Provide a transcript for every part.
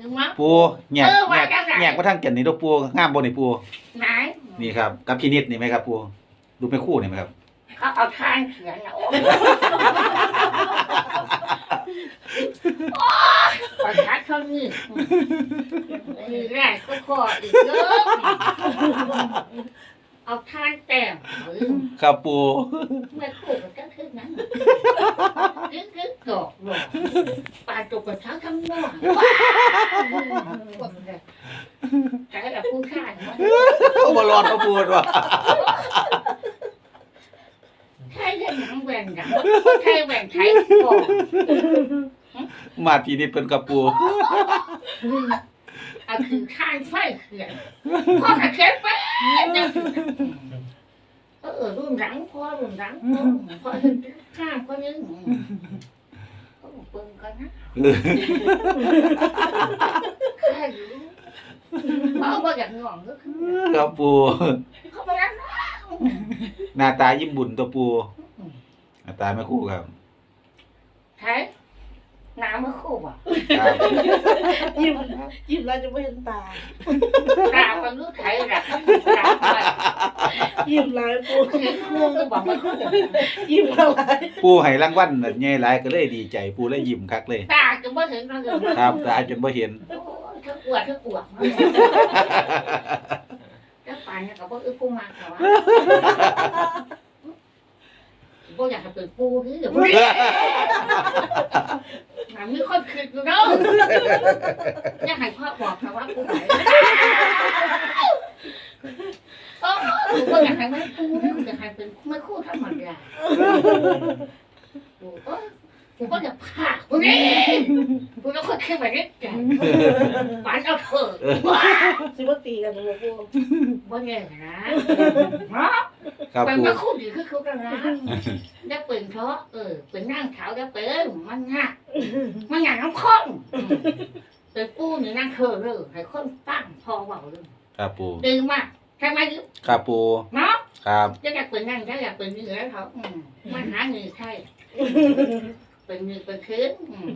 เพิ่มขึ้นอีกหนึ่งปีนะรู้มั้ยปูแยกเออว่าแยกจังไหน แยกมาทางเกียนนี่ตัวปูงามบ่นี่ปูไหนนี่ครับกับพินิดนี่ไหมครับปูดูเป็นคู่นี่ไหมครับ เขาเอาทานเขียนนะโอ้ยประชาชนนี่มีแรกก็ข้ออีกเยอะ เอาทานแต้มเฮ้ยครับปูไม่คู่กันก็คือนั้นคือคือตอกหลอกปาจุกประชาทั้งหมดว้าวใจแบบผู้ชายมันบ่รอดบ่ปูว่ะใช่เรื่องหนังแหวนดังใช่แหวนใช้ก่อนมาพินิดเพิ่นกับปูเอาคือข้างไฟเขื่อนพ่อกระเทียนไป เนี่ยเออรุ่นหลังพ่อรุ่นหลังพ่อพ่อข้างพ่อยังก็เบิ่งกันนะใช่อยู่พ่อบอกอยากง่วงก็คือครับปูเขาบอกนั้นหน้าตายิ้มบุญตัวปูหน้าตาไม่คู่ครับใช่ น้ำมันคู่อะครับยิ้มยิ้มแล้วจะไม่เห็นตาตาเป็นลูกไทยหลักตาไปยิ้มหลายปูเห็นง่วงก็บอกว่าคู่ยิ้มอะไรปูให้รางวัลน่ะใหญ่หลายก็เลยดีใจปูเลยยิ้มคักเลย ตาจะไม่เห็นกันเลยครับตาจนบ่เห็นถ้าอวดถ้าอวดถ้าป่านเนี่ยก็บอกเออปูมาแต่ว่าบ่อยากจะเป็นปูที่เดี๋ยว มันมีคนคิดอยู่เนาะอยากให้พ่อบอกนะว่าปูไหนโอ้บ่อยากให้มันปูนะอยากให้เป็นไม่คู่ธรรมดาปูเอ้ยกูก็จะพากูนี่กูต้องคนคิดแบบนี้แกฝันเอาเถอะว้าสิบ่ตีกันเลยปูบ่แน่นะเนาะครับเป็นปูมาคู่ดีคือคู่ กันนะได้เปิดเพราะเออเป็นนั่งขาวได้เปิดมันง่ายมันง่ายน้ำข้นเป็นปูนี่นั่งเคอเลยให้คนตั้งพอเบาเลยครับปูดีมากใช่ไหมยุครับปูเนาะครับจะอยากเป็นนั่งจะอยากเป็นนี่แล้วเขาอืมมันหาเงินใช่เป็นเงินเป็นคืนอืม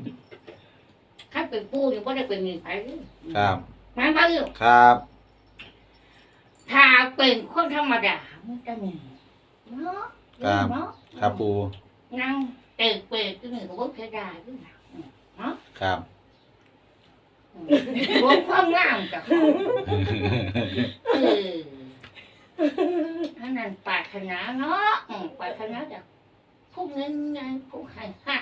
ถ้าเป็นปูนี่ก็ได้เป็นเงินไปครับมาบ้างอยู่ครับถ้าเป็นคนธรรมดามันจะมีเนาะ เนาะครับปูนั่งเตะเปรตก็หนึ่งก็บ่เคยได้ด้วยนะครับรวมความงามกับเขาเอออันนั้นปรารถนาเนาะอืมปรารถนาจากผู้เงินไงผู้ให้ห้า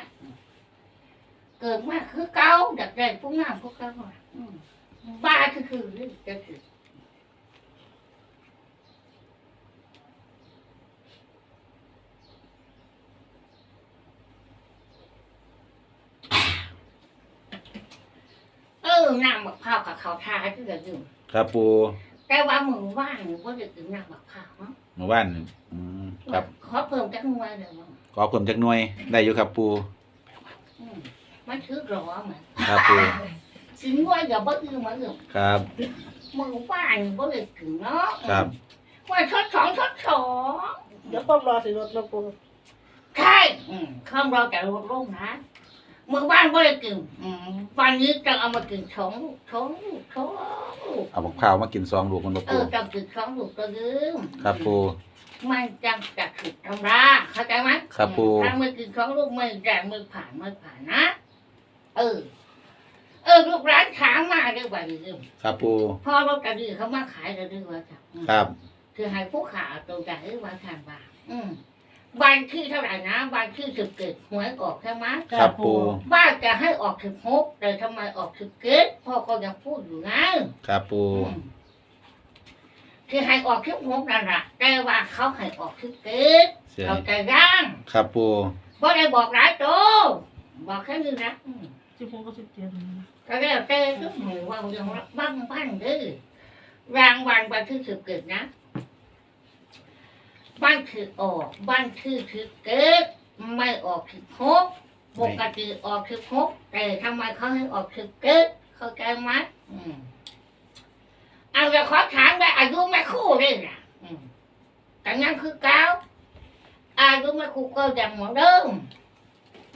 เกิดมาคือเก่าดักได้ผู้งามผู้เก่าอะอืมบ้าคือคือเรื่องจะคือ น้ำมะพร้าวกับเขาทาที่จะอยู่ครับปูแต่ว่ามึงว่างว่าจะกินน้ำมะพร้าวเนาะเมื่อวานนี่อืมครับขอเพิ่มจักหน่วยเลยมั้งขอเพิ่มจักหน่วยได้อยู่ครับปูอืมมันถือรอเหมือนครับปูสินว่าอย่าบ่อือมาเรื่องครับมึงว่างบ่เลยถึงเนาะครับว่าชดสองชดสองเดี๋ยวความรอสิรถนะปูใช่อืมข้ามราจะลดลงนะ มึงว่างบ่เลยกินอืมวันนี้จะเอามากินสองลูกสองลูกสองลูกเอาบักพร้าวมากินซองลูกมันบ่เอปูอจะกินสองลูกก็ลืมครับปู มันจังจะถูกทำร้ายเข้าใจไหมครับปู่ ถ้ามือกินของลูกมือแรงมือผ่านมือผ่านนะ เออ เออลูกร้านช้างมาด้วยว่าดีด้วยครับปูพ่อรถกระดือเขามาขายกระดือว่าจ้ะอืม ครับ คือให้ผู้ขาตัวใหญ่ว่าทานบาทอืม บ้านที่เท่าไหร่นะบ้านที่สิบเกิดหวยออกใช่ไหมครับปูบ้านจะให้ออกสิบหกแต่ทำไมออกสิบเกิดพ่อก็ยังพูดอยู่ไงครับปู อืมคือให้ออกสิบหกนั่นแหละแต่ว่าเขาให้ออกสิบเกิดเสียเราใจร่างครับปูบ่ได้บอกหลายโตบอกแค่นี้นะอืม สิบหกก็สิบเจ็ดก็แล้วแต่ทุกหมู่ว่าเรื่องบ้างบ้างเด้อรางวัลวันที่สิบเกิดนะ บ้านคือออกบ้านคือคือเกิดไม่ออกคือครบปกติออกคือครบแต่ทำไมเขาให้ออกคือเกิดเข้าใจไหมอืมเอาจะขอถามว่าอายุไม่คู่เลยนะอืมแต่งั้นคือเก้าอายุไม่คู่ก็ยังเหมือนเดิม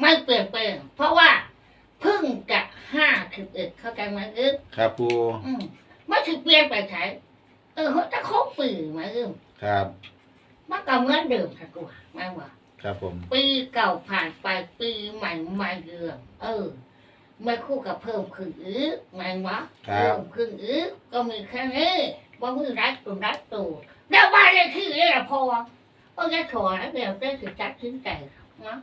ไม่เปลี่ยนแปลงเพราะว่าเพิ่งจะห้าสิบเอ็ดเข้าใจไหมเอึ๊ครับปูอืมมันถือเปลี่ยนไปใช้เออเขาจะครบปีไหมเอึ๊ครับ มันก็เหมือนเดิมค่ะตัวไม่ว่าครับผม ปีเก่าผ่านไปปีใหม่มาเยือนเออไม่คู่กับเพิ่มขึ้นอีกไงวะครับ เพิ่มขึ้นอีกก็มีแค่นี้ว่ามือรัดตุนรัดตูแล้วบ้านเลขที่นี่แหละพอก็จะถอนแล้วเดี๋ยวได้ถึงจัดทิ้งใจนะ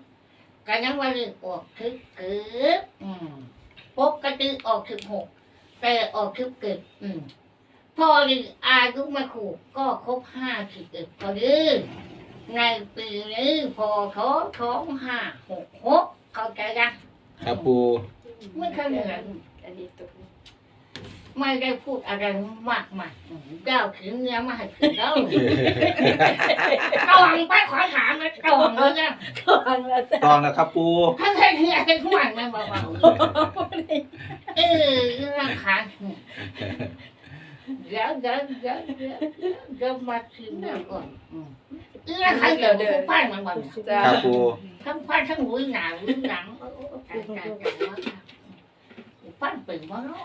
การยังว่าเลขออกถึงเกิดอืมปกติออกถึงหกแต่ออกถึงเกิดอืม พอดีอายุมาขู่ก็ครบห้าสิบเอ็ดพอดีในปีนี้พอท้อท้องห้าหกหกเข้าใจยังครับปูไม่เคยเหนื่อยอันนี้ตัวไม่ได้พูดอะไรมากมายเจ้าถึงเนื้อมาให้ถึงเจ้าตองไปขอถามนะตองเลยนะฟังแล้วจ้ะตองแล้วครับปูถ้าเคยเหี้ยเป็นห่วงมันเบาๆเออเรื่องขา เดี๋ยวเดี๋ยวเดี๋ยวเดี๋ยวเดี๋ยวมาชิมก่อนอืมเรื่องขาเดี๋ยวเดี๋ยวป้ายมันบ่นครับปูทั้งฟันทั้งหุยหนาหุยหลังโอ้ตายตายตายว่าฟันเป็นบ่เนาะ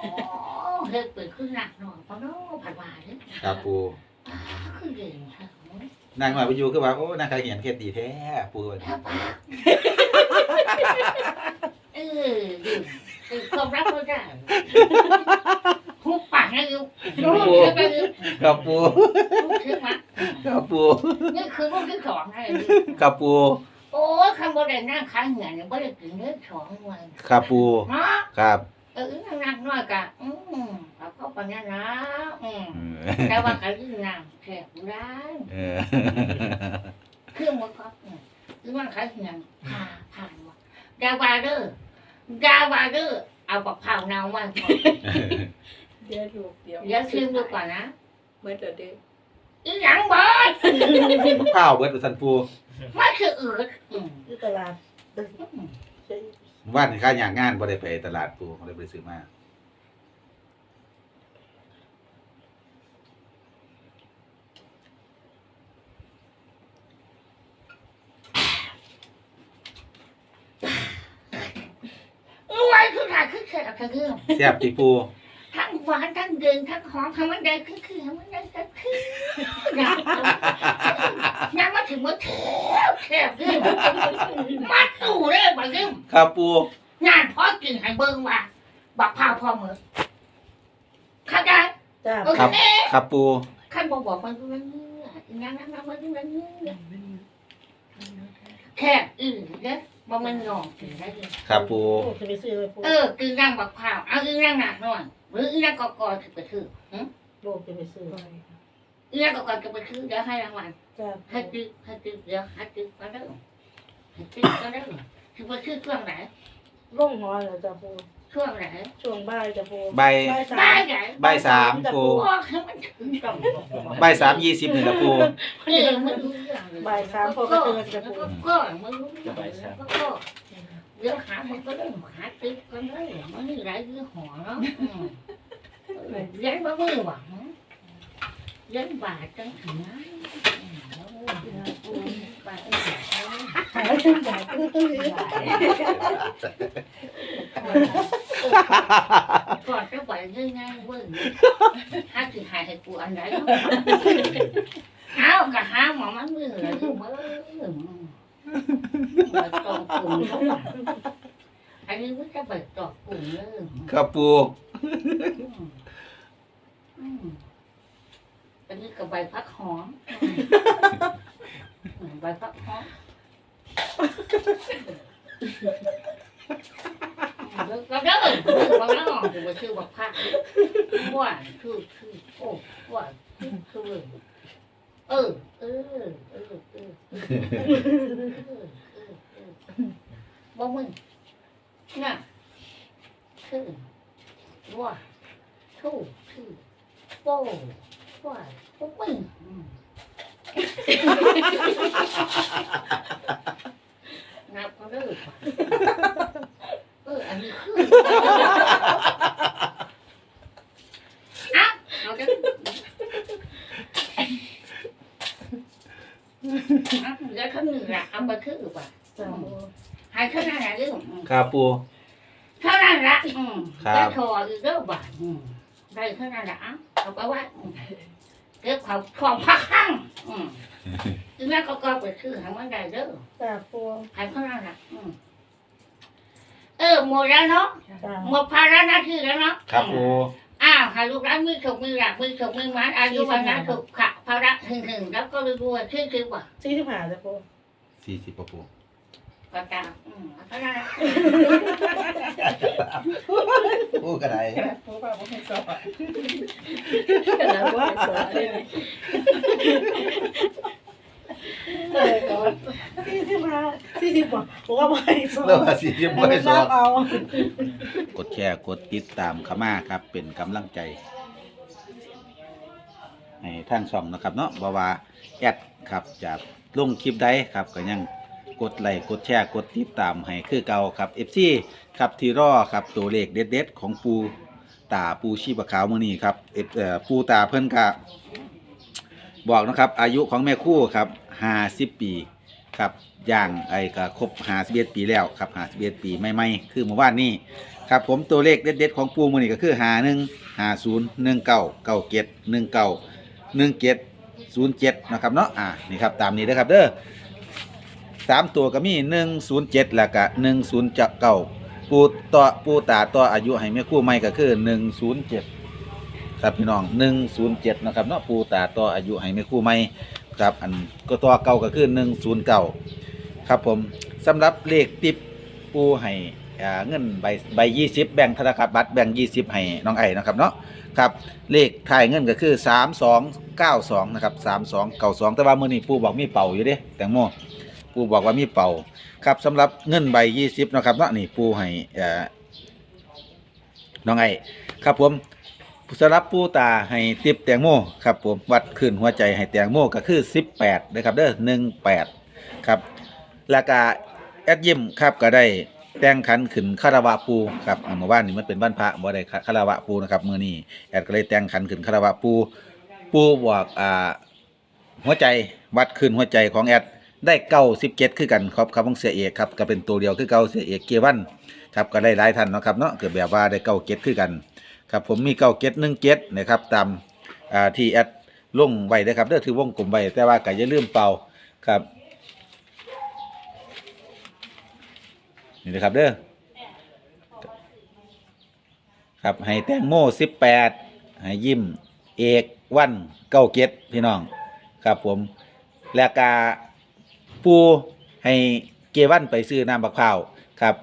เฮ็ดเป็นคือหนักหน่อยบ่เนาะผัดว่าเด้ครับปูอ้าคือเก่งค่ะนางหน่อยไปอยู่คือว่าโอ้นางใครเห็นเคสดีแท้ปูถ้าปากเออดีคือความรักเราได้ทุบปากนะ ลูกลูกเชื่อไหมลูกครับปูเชื่อไหมครับปูนี่คือลูกที่สองให้ครับปูโอ้ยคำบ่ได้นั่งค้างเหงื่อเนี่ยบ่ได้กินเนื้อสองวันครับปูเนาะครับเออนักน้อยกะอืมเอาเข้าไปเนี่ยนะอืมเออแต่ว่าก็ยืนนำแขกร้านเออเครื่องมันครับอืมหรือว่าเขาเหียงผ่าผ่านว่ะดาวาเดอร์ดาวาเดอร์เอาปักเผาเนามาก่อน เดี๋ยวดูกเดี๋ยวเดี๋ยวชิมดูก่อนนะเมื่อเดือดเดือดอีหยังเบอสข้าวเบิดสันปูไม่คืออืดอืมที่ตลาดว่านข้าอย่างงานบ่ได้ไปตลาดปูเลยไปซื้อมาอ้ยคือถ่ายคือแขกทั้งเครื่องแซ่บติปู ทั้งหวานทั้งเดินทั้งหอมทั้งมันได้คือคือมันได้ก็คืออยากอยากมาถึงมันแถวแถวเรื่องมัดตู่เลยบางเรื่องครับปูงานพอกินให้เบิ่งว่าบักพร้าวพอมือเข้าใจจ้าโอเคครับปูขั้นบอกบอกมันมันนั่นนั่นนั่นมันมันแค่อื่นเด้อ บ่มันงองกินได้เลยครับปูปูจะไปซื้อไปปูเออกินนั่งบักพร้าวเอาอีนั่งหนักหน่อยหรืออีนั่งกอกอคือไปคือหึลูกจะไปซื้ออีนั่งกอกอจะไปคือเดี๋ยวให้รางวัลจ้าให้ตึกให้ตึกเดี๋ยวให้ตึกก็ได้ให้ตึกก็ได้คือไปคือช่วงไหนล่งหอเหรอจ้าปู ช่วงไหนช่วงบ่ายจ้าปูใบบ่ายสาบ่ายมไหนใบสามปูโอ้ให้มันถึงตรงใบสามยี่สิบนี่ละปูเออมันรู้เรื่องเลยบ่ายสามพอกระเตือนจ้าปูก็มันรู้เรื่องแล้วก็ก็เดี๋ยวหามันก็ได้หาตึกก็ได้มันมีหลายยี่ห้อเนาะอืมเลี้ยงบ่มือหวังเลี้ยงบาทจังถึงนะ ก่อนก็ไหวง่ายๆเว้ยถ้าถือหายให้กูอันไหนเนาะเอากะหาหมอมันมือเลยเว้ยมาตองกลุ่มอันนี้มันจะไปตอกกลุ่มเลยครับปู อันนี้กับใบพักหอมใบพักหอมเราเด้อบางน้องถือว่าชื่อบักพักหวานคือคือโอ้หวานคือเออเออเออเออบ่มึงน่ะคือว่าทูคือโป้ ว่าโป้ปึ้งอืมนับก็เลิกว่ะเอออันนี้คืออะเราจะอะเดี๋ยวเขาหนึ่งละเอาไปคือป่ะจ้าปูหายขึ้นหน้าไหนเรื่องครับปูเท่านั้นละอืมครับได้ทออีกเด้อบาทอืมได้เท่านั้นละเอา เอาไปไว่าเก็บความความพักข้างอืมอีแม่ก็ก็ไปซื้อให้มันได้เด้อจ้าปูใครเท่านั้นละอืมเออหมดแล้วเนาะจ้าหมดภาระหน้าที่แล้วเนาะครับปูอ้าวให้ลูกร้านมือถกมือหลักมือถกมือมันอายุวันนั้นถูกขะภาระหึงหึงๆแล้วก็รวยๆชื่อคือว่าสี่สิบห้าจ้าปูสี่สิบปะปู ก็ตามอืมเท่านั้นละพูดกันไหนปูป้าปูให้สอบแล้วว่าสอบเลยเออก่อนสี่สิบห้าสี่สิบกว่าปูว่าไม่สอบเริ่มมาสี่สิบไม่สอบเอากดแชร์กดติดตามเข้ามาครับ เป็นกำลังใจให้ทางช่องนะครับเนาะบ่ว่าแอดครับจะลงคลิปใดครับก็ยัง กดไลค์กดแชร์กดติดตามให้คือเก่าครับ FC ครับที่รอครับตัวเลขเด็ดๆของปูตาปูชีพขาวมือนี้ครับเอฟเอ่อปูตาเพิ่นก็บอกนะครับอายุของแม่คู่ครับ50ปีครับย่างไอ้ก็ครบ51ปีแล้วครับ51ปีใหม่คือเมื่อวานนี้ครับผมตัวเลขเด็ดๆของปูมือนี่ก็คือหาหนึ่งหาศูนย์หนึ่งเก้าเก้าเจ็ดหนึ่งเก้าหนึ่งเจ็ดศูนย์เจ็ดนะครับเนาะอ่านี่ครับตามนี้นะครับเด้อ สามตัวก็มีหนึ่งศูนย์เจ็ดแล้วก็หนึ่งศูนย์เก้าปูต่อปูตาต่ออายุให้แม่คู่ใหม่ก็คือหนึ่งศูนย์เจ็ดครับพี่น้องหนึ่งศูนย์เจ็ดนะครับเนาะปูตาต่ออายุให้แม่คู่ใหม่ครับอันก็ต่อเก่าก็คือหนึ่งศูนย์เก้าครับผมสำหรับเลขติปปูให้เงินใบใบยี่สิบแบ่งธนาคารบัตรแบ่งยี่สิบให้น้องไอ้นะครับเนาะครับเลขถ่ายเงินก็คือสามสองเก้าสองนะครับสามสองเก้าสองแต่ว่ามื่อนี้ปูบอกมีเป่าอยู่ด้แตงโม ปูบอกว่ามีเป่าครับสำหรับเงินใบยี่สิบนะครับเนาะนี่ปูให้อ่าน้องไอ้ครับผมสำหรับปูตาให้ติบแตงโมครับผมวัดขึ้นหัวใจให้แตงโมก็คือสิบแปดนะครับเด้อหนึ่งแปดครับแล้วก็แอดยิมครับก็ได้แต่งขันขึ้นคาราวะปูครับอ่าเมื่อวานนี้มันเป็นบ้านพระบ่ได้คาราวะปูนะครับมื้อนี้แอดก็เลยแต่งขันขึ้นคาราวะปูปูบอกอ่าหัวใจวัดขึ้นหัวใจของแอด ได้เก้าสิบเจ็ดคือกันครับครับของเสียเอกครับก็เป็นตัวเดียวคือเก้าเสียเอกเกียวันครับก็ได้หลายท่านเนาะครับเนาะเกิดแบบว่าได้เก้าเจ็ดคือกันครับผมมีเก้าเจ็ดหนึ่งเจ็ดนะครับตามอ่าที่แอดลงไว้นะครับเด้อถือวงกลมไว้แต่ว่าก็อย่าลืมเป่าครับนี่นะครับเด้อครับให้แตงโมสิบแปดให้ยิ้มเอกวันเก้าเกตพี่น้องครับผมแล้วกา ปูให้เกวันไปซื้อน้ำบักพร้าวครับ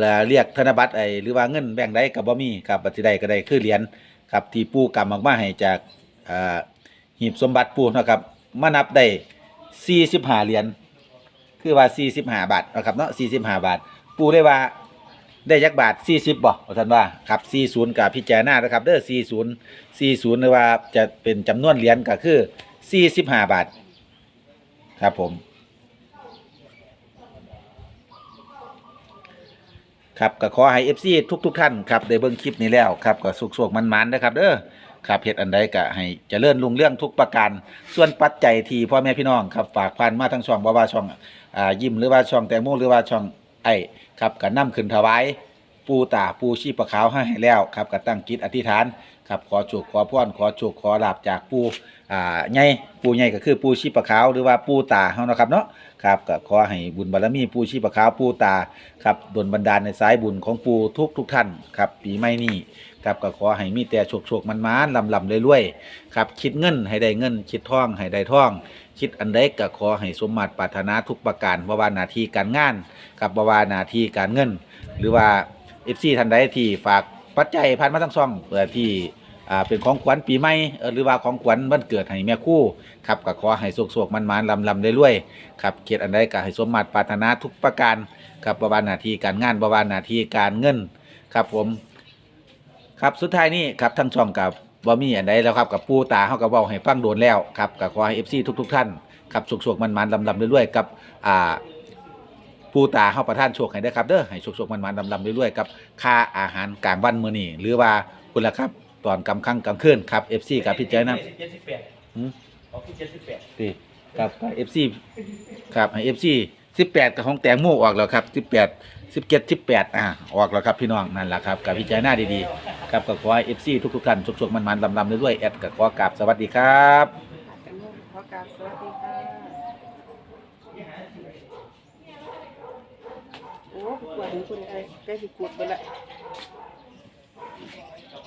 แล้วเรียกธนบัตรไอหรือว่าเงินแบ่งได้กับบ่มีครับบัตรใดก็ได้คือเหรียญครับที่ปูกำออกมาให้จากอ่าหีบสมบัติปูนะครับมานับได้สี่สิบห้าเหรียญคือว่า45บหาบาทนะครับเนาะ45บหาบาท ปูได้ว่าได้ยักบาท40บ่ว่ท่านว่าครับ40กับพิจารณานะครับเด้อ40 40หรือว่าจะเป็นจำนวนเหรียญก็คือ45บาท ครับผม ครับก็ขอให้ FC ทุกทุกๆท่านครับได้เบิ่งคลิปนี้แล้วครับก็สุกๆมันๆนนะครับเด้อครับเฮ็ดอันใดก็ให้เจริญรุ่งเรื่องทุกประการ ส่วนปัจจัยที่พ่อแม่พี่น้องครับฝากผ่านมาทั้งช่องบ่ว่าช่องอ่ายิ้มหรือว่าช่องแตงโมหรือว่าช่องไอ้ครับก็นำขึ้นถวายปูตาปูชีปะขาวให้แล้วครับก็ตั้งจิตอธิษฐานครับขอโชคขอพรขอโชคขอลาบจากปู อ่าใหญ่ปูใหญ่ก็คือปูชีปะขาวหรือว่าปูตาเฮานะครับเนาะครับก็ขอให้บุญบารมีปูชีปะขาวปูตาครับดลบันดาลในสายบุญของปูทุกทุกท่านครับปีใหม่นี้ครับก็ขอให้มีแต่โชคโชคมันมานลำลำรวยๆครับคิดเงินให้ได้เงิน คิดท่องให้ได้ท่อง คิดอันใดก็ขอให้สมมาตรปรารถนาทุกประการบ่ว่าหน้าที่การงานกับบ่ว่าหน้าที่การเงิน หรือว่า FC ท่านใดที่ฝากปัจจัยผ่านมาทั้งช่องเพื่อที่ อ่าเป็นของขวัญปีใหม่เออหรือว่าของขวัญวันเกิดให้แม่คู่ครับก็ขอให้โชคๆมันมานลำลำรวยครับคิอันใดก็ให้สมมาตรปรารถนาทุกประการครับบ่ว่าหน้าที่การงานบ่ว่าหน้าที่การเงินครับผมครับสุดท้ายนี้ครับทั้งช่องกับบ่มีอันใดแล้วครับกับปูตาเฮาก็เว้าให้ฟังโดนแล้วครับก็ขอให้ FC ทุก ๆ ท่านครับสุขๆมันๆลำๆเรื่อยๆกับอ่าปูตาเฮาประทานโชคให้ได้ครับเด้อให้สุขๆมันๆลำๆเรื่อยๆกับค่าอาหารกลางวันมื้อนี้หรือว่าคุณล่ะครับ ตอนกำค่ำกลางคืนครับ FC กับพิจารณาเจ็ดสิบแปดหืมเอาที่เจ็ดสิบแปดติครับกับ FC ครับให้ FC 18กับของแตงโมออกแล้วครับ18สิบเจ็ดสิบแปดอ่าออกแล้วครับพี่น้องนั่นแหละครับกับพิจารณาดีๆครับกับขอให้เอฟซีทุกๆท่านสุขๆมันๆลำๆด้วยๆแอดกับขอกราบสวัสดีครับกันโมขอกราบสวัสดีค่ะโอ้ปวดคุณไอ้ใกล้สิกวดไปละ